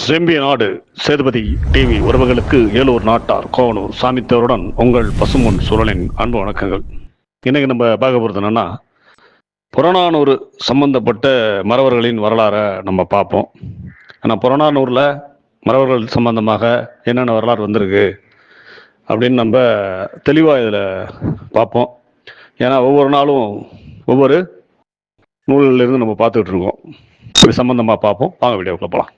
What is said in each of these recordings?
செம்பிய நாடு சேதுபதி டிவி உறவுகளுக்கு ஏலூர் நாட்டார் கோவனூர் சாமித்தவருடன் உங்கள் பசுமொன் சூழலின் அன்பு வணக்கங்கள். இன்னைக்கு நம்ம பார்க்க போகிறது என்னன்னா புறநானூறு சம்பந்தப்பட்ட மறவர்களின் வரலாறை நம்ம பார்ப்போம். ஆனால் புறநானூரில் மறவர்கள் சம்பந்தமாக என்னென்ன வரலாறு வந்திருக்கு அப்படின்னு நம்ம தெளிவாக இதில் பார்ப்போம். ஏன்னா ஒவ்வொரு நாளும் ஒவ்வொரு நூல்களிலிருந்து நம்ம பார்த்துக்கிட்டு இருக்கோம். இப்படி சம்மந்தமாக பார்ப்போம். வாங்க வீடியோக்குள்ளே போகலாம்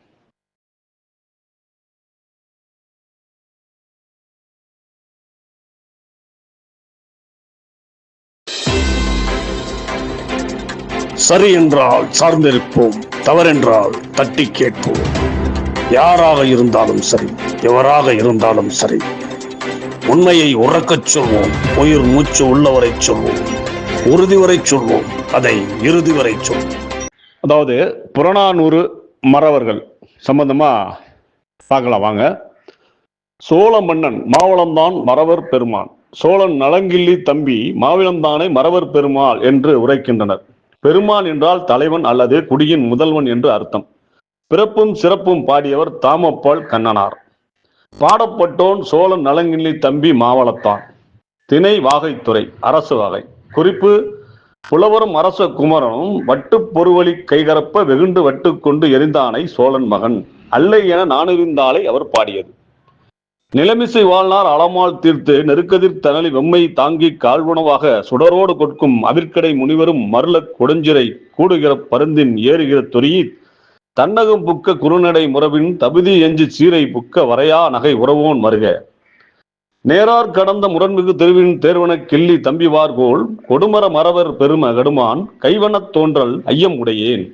சரி என்றால் சார்ந்திருப்போம் தவறென்றால் தட்டி கேட்போம். யாராக இருந்தாலும் சரி எவராக இருந்தாலும் சரி உண்மையை உறக்கச் சொல்வோம் உயிர் மூச்சு உள்ளவரை சொல்வோம் உறுதி வரை சொல்வோம் அதை இறுதி வரை சொல்வோம். அதாவது புறநானூறு மறவர்கள் சம்பந்தமா பார்க்கலாம் வாங்க. சோழ மன்னன் மாவளம்தான் மறவர் பெருமான். சோழன் நலங்கிள்ளி தம்பி மாவிளம்தானே மறவர் பெருமாள் என்று உரைக்கின்றனர். பெருமான் என்றால் தலைவன் அல்லது குடியின் முதல்வன் என்று அர்த்தம். பிறப்பும் சிறப்பும் பாடியவர் தாமப்பால் கண்ணனார். பாடப்பட்டோன் சோழன் நலங்கிள்ளி தம்பி மாவளத்தான். திணை வாகைத்துறை அரசு வகை. குறிப்பு புலவரும் அரச குமரனும் வட்டுப் பொறுவழி கைகரப்ப வெகுண்டு வட்டு கொண்டு எரிந்தானை சோழன் மகன். அல்லை என நானிருந்தாலை அவர் பாடியது. நிலமிசை வாழ்நார் அளமால் தீர்த்து நெருக்கதிர் தனலி வெம்மை தாங்கி கால்வுணவாக சுடரோடு கொட்கும் அவிர்கடை முனிவரும் மருளக் கொடுஞ்சிரை கூடுகிற பருந்தின் ஏறுகிற தொரியி தன்னகம் புக்க குறுநடை முறவின் தகுதி எஞ்சி சீரை புக்க வரையா நகை உறவோன் மருக நேரார் கடந்த முரண்மிகு தெருவின் தேர்வன கிள்ளி தம்பிவார்கோள் கொடுமர மறவர் பெரும கடுமான் கைவனத் தோன்றல் ஐயம் உடையேன்.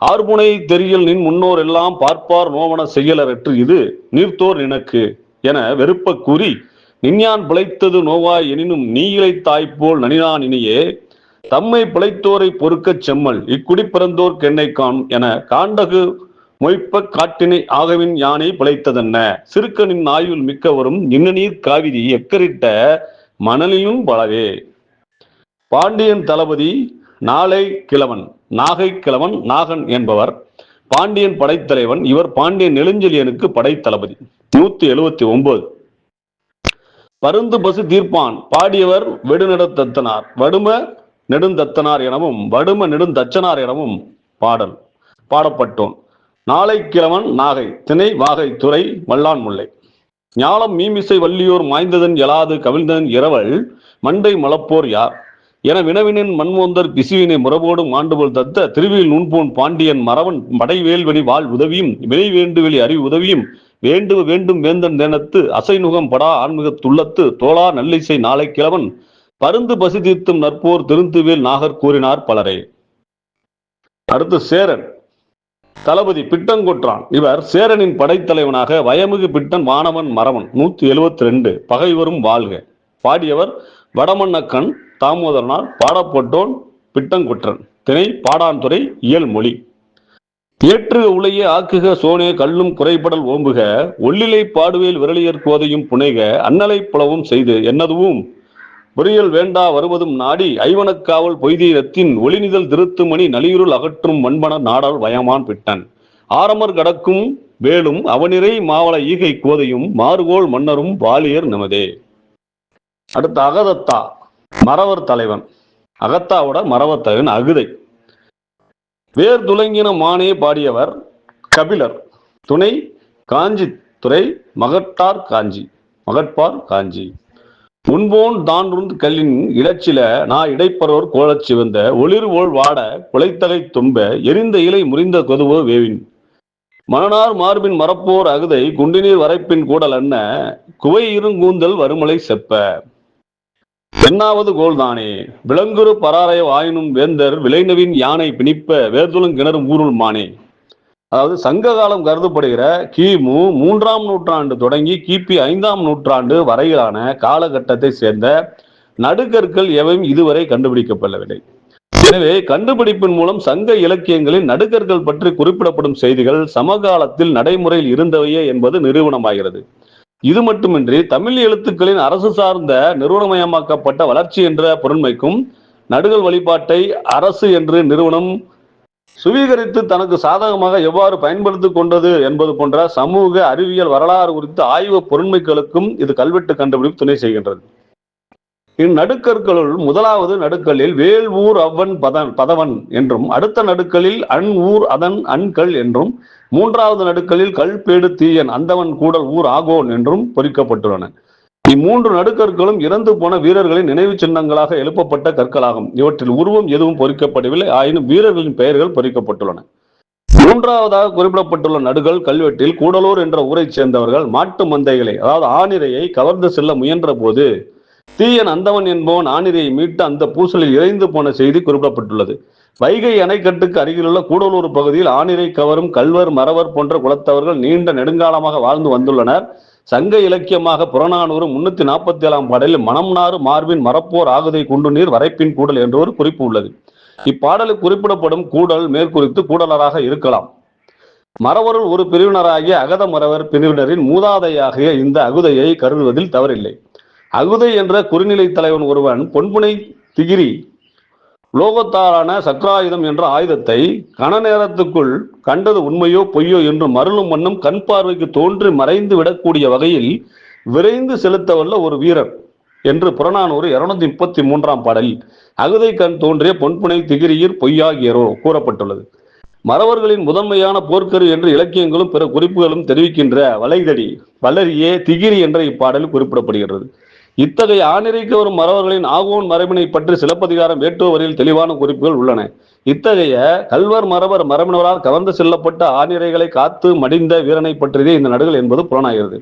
ஆர்முனை தெரியல் நின் முன்னோர் எல்லாம் பார்ப்பார் நோவன செய்யலரற்று இது நீர்த்தோர் நினக்கு. என வெறுப்ப கூறி நின்யான் பிழைத்தது நோவாய் எனினும் நீயிலை தாய்ப்போல் நனினான் இனியே தம்மை பிழைத்தோரை பொறுக்கச் செம்மல் இக்குடி பிறந்தோர் கெண்ணை காணும் என காண்டகு மொய்ப்ப காட்டினை ஆகவின் யானை பிழைத்ததென்ன? சிறுக்கனின் ஆயுள் மிக்கவரும் இன்னநீர் காவிரி எக்கரிட்ட மணலிலும் பலவே. பாண்டியன் தளபதி நாளை கிழவன் நாகை கிழவன் நாகன் என்பவர். பாண்டியன் படைத்தலைவன் இவர் பாண்டியன் நெடுஞ்செழியனுக்கு படைத்தளபதி. நூத்தி எழுவத்தி ஒன்பது. பருந்து பசு தீர்ப்பான் பாடியவர் வெடுநெடுந்தத்தனார் வடும நெடுந்தத்தனார் எனவும் வடும நெடுந்தச்சனார் எனவும் பாடல் பாடப்பட்டோன். நாளை கிழவன் நாகை திணை வாகை துறை வல்லான் முல்லை. ஞாலம் மீமிசை வள்ளியோர் மாய்ந்ததன் எழாது கவிழ்ந்ததன் இரவல் மண்டை மலப்போர் யார்? என வினவினின் மண்மோந்தர் பிசுவினை முறபோடும் ஆண்டுபோல் தத்த திருவியில் நுண்போன் பாண்டியன் மறவன் படைவேல்வெளி வாழ் உதவியும் வினை வேண்டுவெளி அறிவு உதவியும் வேண்டுவ வேண்டும் வேந்தன் தேனத்து அசைநுகம் படா ஆன்மிகத் துள்ளத்து தோளா நல்லிசை நாளை கிழவன் பருந்து பசி தீர்த்தும் நற்போர் திருந்துவேல் நாகர் கூறினார் பலரே. அடுத்து சேரன். தளபதி பிட்டங்கொற்றான் இவர் சேரனின் படைத்தலைவனாக வயமிகு பிட்டன் வானவன் மறவன். நூத்தி எழுவத்தி ரெண்டு பகைவரும் வாழ்க. பாடியவர் வடமன்னக்கண் தாமோதரனார் பாடப்பட்டோன் பிட்டங்குற்றன். திணை பாடான்துறை இயல் மொழி ஏற்று உளைய ஆக்குக சோனே கல்லும் குறைபடல் ஓம்புக ஒல்லிலை பாடுவேல் விரலியற் கோதையும் புனைக அன்னலை புலவும் செய்து என்னதுவும்? பொறியல் வேண்டா வருவதும் நாடி ஐவனக்காவல் பொய்தீரத்தின் ஒளிநிதல் திருத்துமணி நலியுருள் அகற்றும் மண்பன நாடல் வயமான் பிட்டன். ஆரமர் கடக்கும் வேலும் அவனிறை மாவள ஈகை கோதையும் மாறுகோள் மன்னரும் வாலியர் நமதே. அடுத்து அகதத்தா மறவர் தலைவன். அகத்தாவோட மறவர் தலைவன் அகுதை. வேர் துலங்கின மானே பாடியவர் கபிலர். துணை காஞ்சி துறை மகட்டார் காஞ்சி. மகட்பார் காஞ்சி. முன்போன் தான்றுந்து கல்லின் இளச்சில நான் இடைப்பரோர் கோலச் சிவந்த ஒளிர் ஓள் வாட குலைத்தகை தும்ப எரிந்த இலை முறிந்த கொதுவோ வேவின். மணனார் மார்பின் மரப்போர் அகுதை குண்டினீர் வரைப்பின் கூடல் அண்ண குவை இருங்கூந்தல் வருமலை செப்ப. என்னாவது கோல்தானே. விலங்குரு பராரய ஆயினும் வேந்தர் விளைநவின் யானை பிணிப்ப வேர்துளும் கிணறும் ஊருள் மானே. அதாவது சங்க காலம் கருதப்படுகிற கிமு மூன்றாம் நூற்றாண்டு தொடங்கி கிபி ஐந்தாம் நூற்றாண்டு வரையிலான காலகட்டத்தை சேர்ந்த நடுகற்கள் எவையும் இதுவரை கண்டுபிடிக்கப்படவில்லை. எனவே கண்டுபிடிப்பின் மூலம் சங்க இலக்கியங்களில் நடுக்கர்கள் பற்றி குறிப்பிடப்படும் செய்திகள் சமகாலத்தில் நடைமுறையில் இருந்தவையே என்பது நிரூபணமாகிறது. இது மட்டுமின்றி தமிழ் எழுத்துக்களின் அரசு சார்ந்த நிறுவனமயமாக்கப்பட்ட வளர்ச்சி என்ற பொருண்மைக்கும் நடுகள் வழிபாட்டை அரசு என்று நிறுவனம் சுவீகரித்து தனக்கு சாதகமாக எவ்வாறு பயன்படுத்தி கொண்டது என்பது போன்ற சமூக அறிவியல் வரலாறு குறித்த ஆய்வு பொருண்மைகளுக்கும் இது கல்வெட்டு கண்டுபிடிப்பு துணை செய்கின்றது. இந்நடுக்கற்களுள் முதலாவது நடுக்கல்லில் வேல் ஊர் அவ்வன் பதன் பதவன் என்றும் அடுத்த நடுக்கலில் அன் ஊர் அதன் அன்கள் என்றும் மூன்றாவது நடுக்கலில் கல்பேடு தீயன் அந்தவன் கூடல் ஊர் ஆகோன் என்றும் பொறிக்கப்பட்டுள்ளன. இம்மூன்று நடுக்கற்களும் இறந்து போன வீரர்களின் நினைவு சின்னங்களாக எழுப்பப்பட்ட கற்களாகும். இவற்றில் உருவம் எதுவும் பொறிக்கப்படவில்லை ஆயினும் வீரர்களின் பெயர்கள் பொறிக்கப்பட்டுள்ளன. மூன்றாவதாக குறிப்பிடப்பட்டுள்ள நடுகள் கல்வெட்டில் கூடலூர் என்ற ஊரைச் சேர்ந்தவர்கள் மாட்டு மந்தைகளை அதாவது ஆணிரையை கவர்ந்து செல்ல முயன்ற போது தீயன் அந்தவன் என்பவன் ஆணிரையை மீட்டு அந்த பூசலில் இறைந்து போன செய்தி குறிப்பிடப்பட்டுள்ளது. வைகை அணைக்கட்டுக்கு அருகிலுள்ள கூடலூர் பகுதியில் ஆணிரை கவரும் கல்வர் மறவர் போன்ற குலத்தவர்கள் நீண்ட நெடுங்காலமாக வாழ்ந்து வந்துள்ளனர். சங்க இலக்கியமாக புறநானூறு முன்னூத்தி நாற்பத்தி ஏழாம் பாடலில் மணம்நாறு மார்பின் மரப்போர் ஆகுதை குண்டு நீர் வரைப்பின் கூடல் என்ற ஒரு குறிப்பு உள்ளது. இப்பாடலில் குறிப்பிடப்படும் கூடல் மேற்குறித்து கூடலராக இருக்கலாம். மரவருள் ஒரு பிரிவினராகிய அகத மறவர் பிரிவினரின் மூதாதையாகிய இந்த அகுதையை கருதுவதில் தவறில்லை. அகுதை என்ற குறுநிலை தலைவன் ஒருவன் பொன்புனை திகிரி லோகத்தாரான சக்கராயுதம் என்ற ஆயுதத்தை கன நேரத்துக்குள் கண்டது உண்மையோ பொய்யோ என்று மருளும் வண்ணம் கண் பார்வைக்கு தோன்றி மறைந்து விடக்கூடிய வகையில் விரைந்து செலுத்தவல்ல ஒரு வீரர் என்று புறநானூறு இருநூத்தி முப்பத்தி மூன்றாம் பாடலில் அகுதை கண் தோன்றிய பொன்புனை திகிரியில் பொய்யாகியரோ கூறப்பட்டுள்ளது. மறவர்களின் முதன்மையான போர்க்கரு என்று இலக்கியங்களும் பிற குறிப்புகளும் தெரிவிக்கின்ற வளைதடி வளரியே திகிரி என்ற இப்பாடலில் குறிப்பிடப்படுகிறது. இத்தகைய ஆணிரைக்கு வரும் மறவர்களின் ஆகோன் மரபினை பற்றி சிலப்பதிகாரம் வேட்டுவரில் தெளிவான குறிப்புகள் உள்ளன. இத்தகைய கல்வர் மரபர் மரபினரால் கவர்ந்து செல்லப்பட்ட ஆணிரைகளை காத்து மடிந்த வீரனை பற்றியதே இந்த நடுகள் என்பது புலனாகிறது.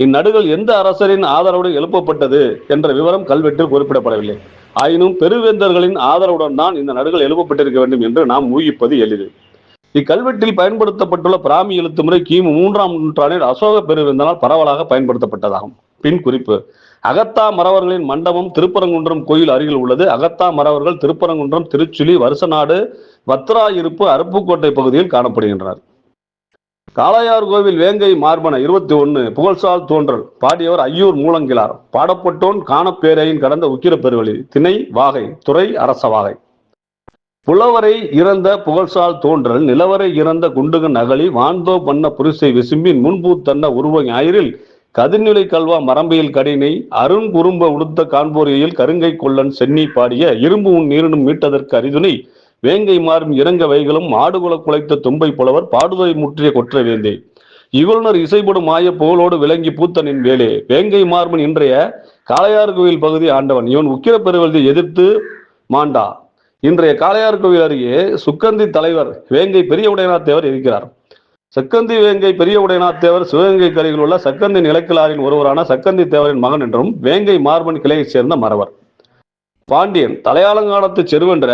இந்நடுகள் எந்த அரசரின் ஆதரவுடன் எழுப்பப்பட்டது என்ற விவரம் கல்வெட்டில் குறிப்பிடப்படவில்லை. ஆயினும் பெருவேந்தர்களின் ஆதரவுடன் தான் இந்த நடுகள் எழுப்பப்பட்டிருக்க வேண்டும் என்று நாம் ஊகிப்பது எளிது. இக்கல்வெட்டில் பயன்படுத்தப்பட்டுள்ள பிராமி எழுத்து முறை கிமு மூன்றாம் நூற்றாண்டில் அசோக பெருவேந்தனால் பரவலாக பயன்படுத்தப்பட்டதாகும். பின் குறிப்பு. அகத்தா மறவர்களின் மண்டபம் திருப்பரங்குன்றம் கோயில் அருகில் உள்ளது. அகத்தா மறவர்கள் திருப்பரங்குன்றம் திருச்சுழி வருசநாடு வத்ராயிருப்பு அருப்புக்கோட்டை பகுதியில் காணப்படுகின்றனர். காளையார் கோவில் வேங்கை மார்பன இருபத்தி ஒன்னு புகழ்சால் தோன்றல் பாடியவர் ஐயூர் மூலங்கிலார் பாடப்பட்டோன் காணப்பேரையின் கடந்த உக்கிர திணை வாகை துறை அரசவாகை புலவரை இறந்த புகழ்சால் தோன்றல் நிலவரை இறந்த குண்டுகன் அகலி வான்தோ பண்ண புரிசை விசும்பின் முன்பூத்தன்ன உருவ ஞாயிறில் கதிர்நிலை கல்வா மரம்பியல் கடினை அருண் குறும்ப உடுத்த காண்போரியில் கருங்கை கொல்லன் சென்னி பாடிய இரும்பு உன் நீரினும் மீட்டதற்கு அரிதுனை வேங்கை மாறும் இறங்க வைகளும் ஆடுகுல குலைத்த தும்பை புலவர் பாடுதலை முற்றிய கொற்ற வேந்தே. இவளுநர் இசைப்படும் மாய புகழோடு விளங்கி பூத்தனின் வேலே. வேங்கை மார்பன் இன்றைய காளையார் கோவில் பகுதி ஆண்டவன். இவன் உக்கிர பெருவெளியை எதிர்த்து மாண்டா. இன்றைய காளையார் கோவில் அருகே சுக்கந்தி தலைவர் வேங்கை பெரிய உடையநாத் தேவர் இருக்கிறார். சக்கந்தி வேங்கை பெரிய உடையநாத் தேவர் சிவகங்கை கரையில் உள்ள சக்கந்தி நிலக்கிழாரின் ஒருவரான சக்கந்தி தேவரின் மகன் என்றும் வேங்கை மார்பன் கிளையைச் சேர்ந்த மறவர். பாண்டியன் தலையாளங்காலத்து செருவென்ற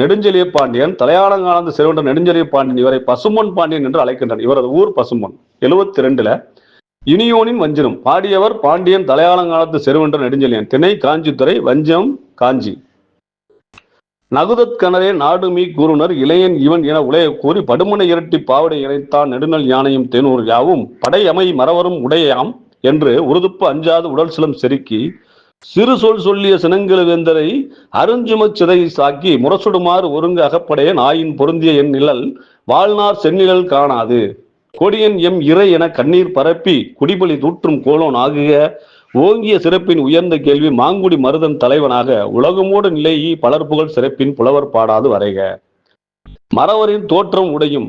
நெடுஞ்செலிய பாண்டியன் தலையாளங்காலத்து செருவென்ற நெடுஞ்செலிய பாண்டியன் இவரை பசுமன் பாண்டியன் என்று அழைக்கின்றனர். இவரது ஊர் பசுமன் எழுவத்தி ரெண்டுல இனியோனின் வஞ்சிரம். பாடியவர் பாண்டியன் தலையாளங்காலத்து செருவென்ற நெடுஞ்செலியன் திணை காஞ்சித்துறை வஞ்சம் காஞ்சி. நகுதத் கணரே நாடுமீ கூறுனர் இளையன் இவன் என உடைய கூறி படுமனை இரட்டி பாவடை இறைத்தான் நெடுநல் யானையும் தேனூர் யாவும் படை அமை மறவரும் உடையாம் என்று உருதுப்பு அஞ்சாது உடல் சிலம் செருக்கி சிறு சொல் சொல்லிய சினங்கில வேந்தரை அருஞ்சுமச் சிதை சாக்கி முரசுடுமாறு ஒருங்கு அகப்படைய நாயின் பொருந்திய என் நிழல் வாழ்நார் செந்நிழல் காணாது. கொடியன் எம் இறை என கண்ணீர் பரப்பி குடிபலி தூற்றும் கோலோன் ஆகுக. ஓங்கிய சிறப்பின் உயர்ந்த கேள்வி மாங்குடி மருதன் தலைவனாக உலகமோடு நிலையி பலர் புகழ் சிறப்பின் புலவர் பாடாது வரைக. மறவரின் தோற்றம் உடையும்.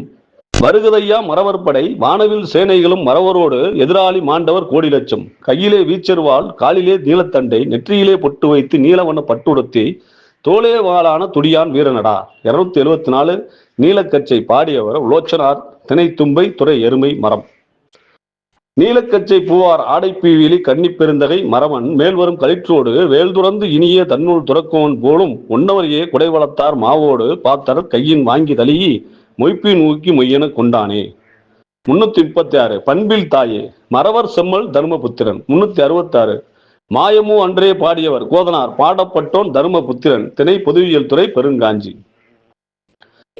வருகதையா மறவர் படை வானவில் சேனைகளும் மறவரோடு எதிராளி மாண்டவர் கோடி லட்சம். கையிலே வீச்செருவாள் காலிலே நீலத்தண்டை நெற்றியிலே பொட்டு வைத்து நீலவண்ண பட்டுடுத்தி தோலே வாளான துடியான் வீரனடா. இருநூத்தி எழுபத்தி நாலு நீலக்கச்சை பாடியவர் உலோச்சனார் திணைத்தும்பை துறை எருமை மரம். நீலக்கச்சை பூவார் ஆடைப்பீவிலி கன்னிப் பெருந்தகை மரவன் மேல்வரும் களிற்றோடு வேல்துறந்து இனிய தன்னுள் துறக்கோன் போலும் உன்னவரையே குடைவளத்தார் மாவோடு பாத்தர் கையின் வாங்கி தழுகி மொய்ப்பின் ஊக்கி மொய்யென கொண்டானே. முன்னூத்தி முப்பத்தி ஆறு பண்பில் தாயே. மறவர் செம்மல் தர்மபுத்திரன். முன்னூத்தி அறுபத்தி ஆறு மாயமு அன்றே பாடியவர். கோதனார். பாடப்பட்டோன் தர்மபுத்திரன். திணை பொதுவியல் துறை பெருங்காஞ்சி.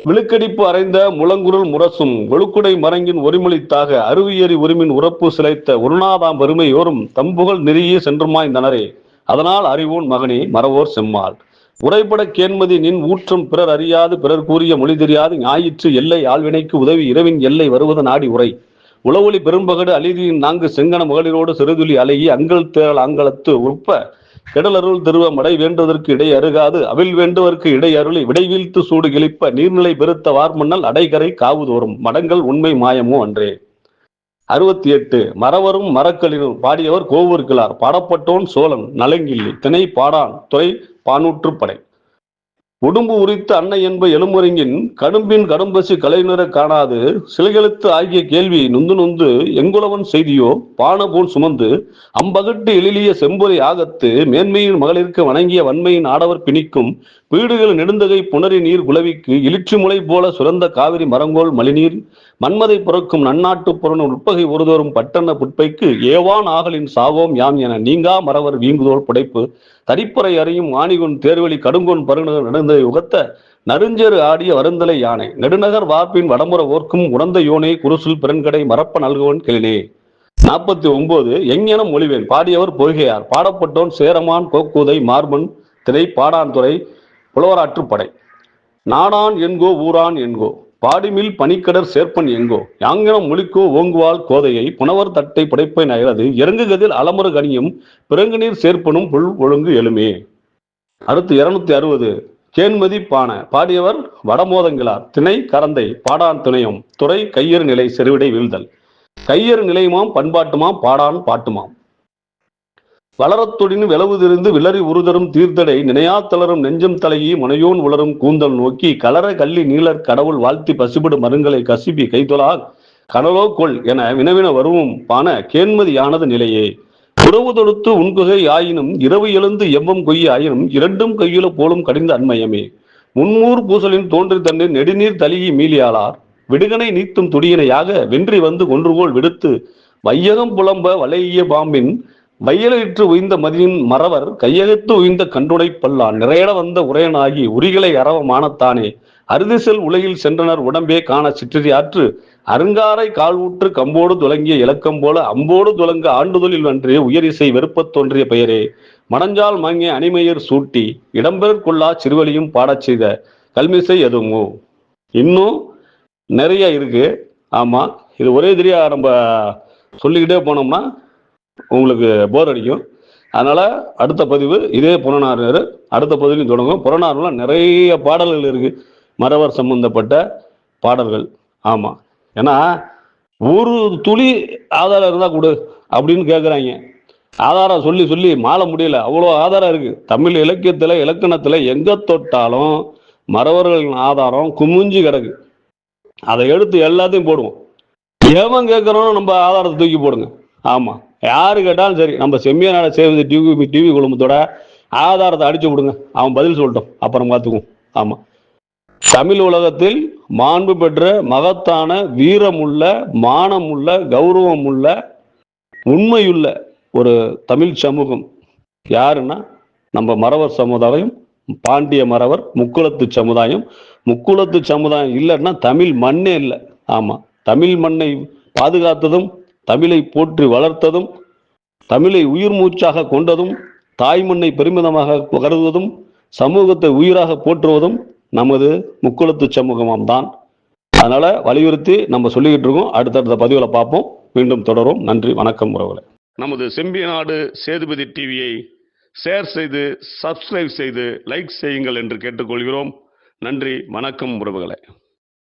விழுக்கடிப்பு அறைந்த முழங்குருள் முரசும் வெளுக்குடை மரங்கின் ஒருமொழித்தாக அருவியறி உரிமின் உறப்பு சிலைத்த உருநாதாம் பெருமையோரும் தம்புகள் நெறியே சென்றுமாய்ந்தனரே அதனால் அறிவோன் மகனே மறவோர் செம்மாள். உரைபட கேண்மதி நின் ஊற்றம் பிறர் அறியாது பிறர் கூறிய மொழி தெரியாது ஞாயிற்று எல்லை ஆழ்வினைக்கு உதவி இரவின் எல்லை வருவது நாடி உரை. உளவொலி பெரும்பகடு அலிதியின் நான்கு செங்கன மகளிரோடு சிறுதுளி அலகி அங்கல் தேரல் அங்கலத்து உற்ப கெடலருள் திருவ மடை வேண்டுவதற்கு இடை அருகாது. அவில் வேண்டுவதற்கு இடை அருளி விடைவீழ்த்து சூடு கிழிப்ப நீர்நிலை பெருத்த வார்மண்ணல் அடைகரை காவுதோறும். மடங்கள் உண்மை மாயமோ அன்றே. அறுபத்தி எட்டு மறவரும் மரக்களினும் பாடியவர் கோவூர்கிழார் பாடப்பட்டோன் சோழன். நலங்கிள்ளி. திணை பாடான் துறை பானூற்றுப்படை உடும்பு உரித்த அன்னை என்ப எழுமுறிங்கின் கடும்பின் கடும்பசி கலைநிற காணாது. சிலைகளுத்து ஆகிய கேள்வி நுந்து நுந்து எங்குலவன் செய்தியோ? பானபோல் சுமந்து அம்பகட்டு எழிலிய செம்பொறி ஆகத்து மேன்மையின் மகளிருக்கு வணங்கிய வன்மையின் ஆடவர் பிணிக்கும் வீடுகள் நெடுந்தகை புணரி நீர் குலவிக்கு இலிற்றி முளை போல சுரந்த காவிரி மரங்கோல் மலிநீர் மன்மதை புறக்கும் நன்னாட்டு புறன் உட்பகை ஒருதோறும் பட்டண புட்பைக்கு ஏவான் ஆகலின் சாவோம் யாம் என நீங்கா மறவர் வீங்குதோல் புடைப்பு தடிப்பறை அறியும் ஆணிகுன் தேர்வழி கடுங்கோன் பருநகர் நடந்ததை உகத்த நறுஞ்சேறு ஆடிய வருந்தலை யானை. நெடுநகர் வார்ப்பின் வடமுற ஓர்க்கும் உணர்ந்த யோனை குருசுல் பிறன்கடை மரப்ப நல்குவன் கிளினே நாற்பத்தி ஒன்பது எங்ஙனம் மொழிவேன் பாடியவர் பொய்கையார். பாடப்பட்டோன் சேரமான் கோக்கூதை மார்பன் திரை பாடான்துறை புலவராற்றுப்படை நாடான் என்கோ ஊரான் என்கோ. பாடிமில் பனிக்கடர் சேர்ப்பன் எங்கோ? யாங்கனம் முழிக்கோ ஓங்குவாள் கோதையை? புனவர் தட்டை படைப்பை நகரது இறங்குகதில் அலமுறு கனியும் பிறங்கு நீர் சேர்ப்பனும் புல் ஒழுங்கு எழுமே. அடுத்து இருநூத்தி அறுபது. கேன்மதி பான பாடியவர் வடமோதங்கிலார். திணை கரந்தை. பாடான் துணையும். துறை கையறு நிலை செருவிடை வீழ்தல். கையறு நிலையுமாம் பண்பாட்டுமாம் பாடான் பாட்டுமாம். வளரத்தொடின் விளவுதிருந்து விளறி உருதரும் தீர்த்தடை நினையா தளரும் நெஞ்சம் தலையி முனையோன் உளரும் கூந்தல் நோக்கி கலர கள்ளி நீலர் கடவுள் வாழ்த்தி பசிபிடு மருங்களை கசிப்பி கைதொலா கடலோ கொள் என வினவின வருவும் பான கேண்மதியானது நிலையே. உறவு தொடுத்து உன்குகை ஆயினும் இரவு எழுந்து எவ்வம் கொய்ய ஆயினும் இரண்டும் கையில போலும் கடிந்த அண்மையமே. முன்னூறு பூசலின் தோன்றி தன்னை நெடுநீர் தலியி மீலியாளார் விடுகனை நீத்தும் துடியினையாக வென்றி வந்து ஒன்றுகோல் விடுத்து வையகம் புலம்ப வளைய பாம்பின் வையலிற்று உய்ந்த மதியின் மறவர் கையகத்து உய்ந்த கண்டுடை பல்லான் நிறையட வந்த உரையனாகி உரிகளை அறவமானத்தானே. மானத்தானே அருதிசெல் உலகில் சென்றனர் உடம்பே காண சிற்றியாற்று அருங்காரை கால்வூற்று கம்போடு துலங்கிய இலக்கம் போல அம்போடு துலங்க ஆண்டுதலில் உயர் உயரிசை வெறுப்பத் தோன்றிய பெயரே. மணஞ்சால் மாங்கிய அணிமையர் சூட்டி இடம்பெற்கொள்ளா சிறுவலியும் பாடச் செய்த கல்மிசை எதுமோ இன்னும் நிறைய இருக்கு. ஆமா இது ஒரே தெரியா நம்ம சொல்லிக்கிட்டே போனோம்னா உங்களுக்கு போர் அடிக்கும். அதனால் அடுத்த பதிவு இதே புறநானூறு அடுத்த பதிவிலையும் தொடங்கும் புறநானூறுல நிறைய பாடல்கள் இருக்குது மறவர் சம்பந்தப்பட்ட பாடல்கள். ஆமாம் ஏன்னா ஒரு துளி ஆதாரம் இருந்தால் கொடு அப்படின்னு கேட்குறாங்க ஆதாரம் சொல்லி சொல்லி மாள முடியல. அவ்வளோ ஆதாரம் இருக்குது தமிழ் இலக்கியத்தில் இலக்கணத்தில் எங்கே தொட்டாலும் மறவர்களின் ஆதாரம் குமிஞ்சு கிடக்கு. அதை எடுத்து எல்லாத்தையும் போடுவோம். ஏவன் கேட்குறோன்னு நம்ம ஆதாரத்தை தூக்கி போடுங்க. ஆமாம் யாரு கேட்டாலும் சரி நம்ம செம்மியா நாட டிவி டிவி குழுமத்தோட ஆதாரத்தை அடிச்சு விடுங்க அவன் பதில் சொல்லட்டும். அப்புறம் பார்த்துக்குவோம். ஆமாம் தமிழ் உலகத்தில் மாண்பு பெற்ற மகத்தான வீரமுள்ள மானமுள்ள கௌரவமுள்ள உண்மையுள்ள ஒரு தமிழ் சமூகம் யாருன்னா நம்ம மறவர் சமுதாயம் பாண்டிய மறவர் முக்குளத்து சமுதாயம். முக்குளத்து சமுதாயம் இல்லைன்னா தமிழ் மண்ணே இல்லை. ஆமாம் தமிழ் மண்ணை பாதுகாத்ததும் தமிழை போற்றி வளர்த்ததும் தமிழை உயிர் மூச்சாக கொண்டதும் தாய்மண்ணை பெருமிதமாக கருதுவதும் சமூகத்தை உயிராக போற்றுவதும் நமது முக்குளத்து சமூகமாம் தான். அதனால வலியுறுத்தி நம்ம சொல்லிக்கிட்டு இருக்கோம். அடுத்தடுத்த பதிவில் பார்ப்போம். மீண்டும் தொடரும் நன்றி வணக்கம் உறவுகளை. நமது செம்பிய நாடு சேதுபதி டிவியை ஷேர் செய்து சப்ஸ்கிரைப் செய்து லைக் செய்யுங்கள் என்று கேட்டுக்கொள்கிறோம். நன்றி வணக்கம் உறவுகளை.